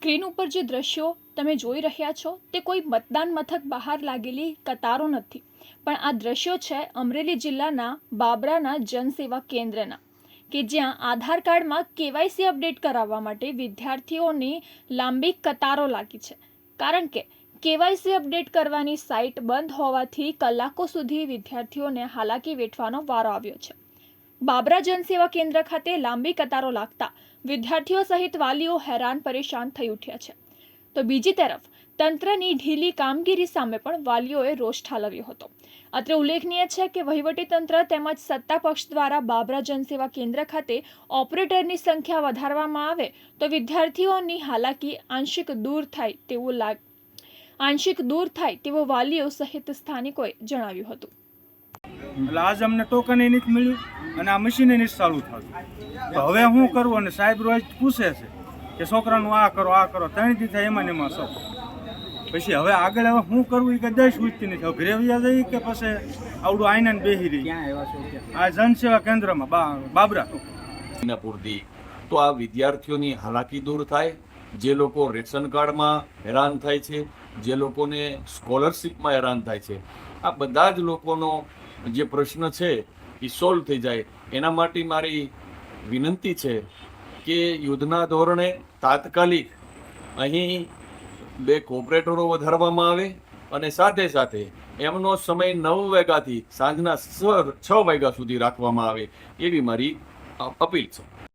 Screen ઉપર જે દ્રશ્યો તમે જોઈ રહ્યા છો, તે કોઈ મતદાન મથક બહાર લાગેલી કતારો નથી. પણ આ દ્રશ્યો છે અમરેલી જિલ્લાના બાબરાના જનસેવા કેન્દ્રના, કે જ્યાં આધાર કાર્ડમાં કેવાયસી અપડેટ કરાવવા માટે વિદ્યાર્થીઓની લાંબી કતારો લાગી છે. કારણ કે કેવાયસી અપડેટ કરવાની સાઇટ બંધ હોવાથી કલાકો સુધી વિદ્યાર્થીઓને હાલાકી વેઠવાનો વારો આવ્યો છે. બાબરા જનસેવા કેન્દ્ર ખાતે લાંબી કતારો લાગતા વિદ્યાર્થીઓ સહિત વાલીઓ હેરાન પરેશાન થઈ ઉઠ્યા છે. તો બીજી તરફ, તંત્રની ઢીલી કામગીરી સામે પણ વાલીઓએ રોષ ઠાલવ્યો હતો. અત્રે ઉલ્લેખનીય છે કે વહીવટીતંત્ર તેમજ સત્તા પક્ષ દ્વારા બાબરા જનસેવા કેન્દ્ર ખાતે ઓપરેટરની સંખ્યા વધારવામાં આવે તો વિદ્યાર્થીઓની હાલાકી આંશિક દૂર થાય તેવું લાગ, આંશિક દૂર થાય તેવું વાલીઓ સહિત સ્થાનિકોએ જણાવ્યું હતું. એટલે આજ અમને ટોકન એ નથી મળ્યું અને આ મશીન નથી ચાલુ થતું. તો હવે શું કરવું અને સાહેબ રોજ પૂછે છે કે છોકરાનું આ કરો આ કરો ત્રણ દી થાય એમાં ને એમાં સૌ. પછી હવે આગળ હવે શું કરવું એ કે દસ ઉઠતી નથી. હવે ઘરે વ્યા જઈ કે પછી આવડું આઈના બેહી રહી. આ જનસેવા કેન્દ્રમાં બા બાબરા. પૂરતી તો આ વિદ્યાર્થીઓની હાલાકી દૂર થાય જે લોકો રેશન કાર્ડમાં હેરાન થાય છે જે લોકોને સ્કોલરશીપમાં હેરાન થાય છે. આ બધા જ લોકોનો જે પ્રશ્ન છે એ સોલ્વ થઈ જાય. એના માટે મારી વિનંતી છે કે યુદ્ધના ધોરણે તાત્કાલિક અહીં બે કોઓપરેટરો વધારવામાં આવે અને સાથે સાથે એમનો સમય નવ વાગ્યાથી સાંજના છ વાગ્યા સુધી રાખવામાં આવે એવી મારી અપીલ છે.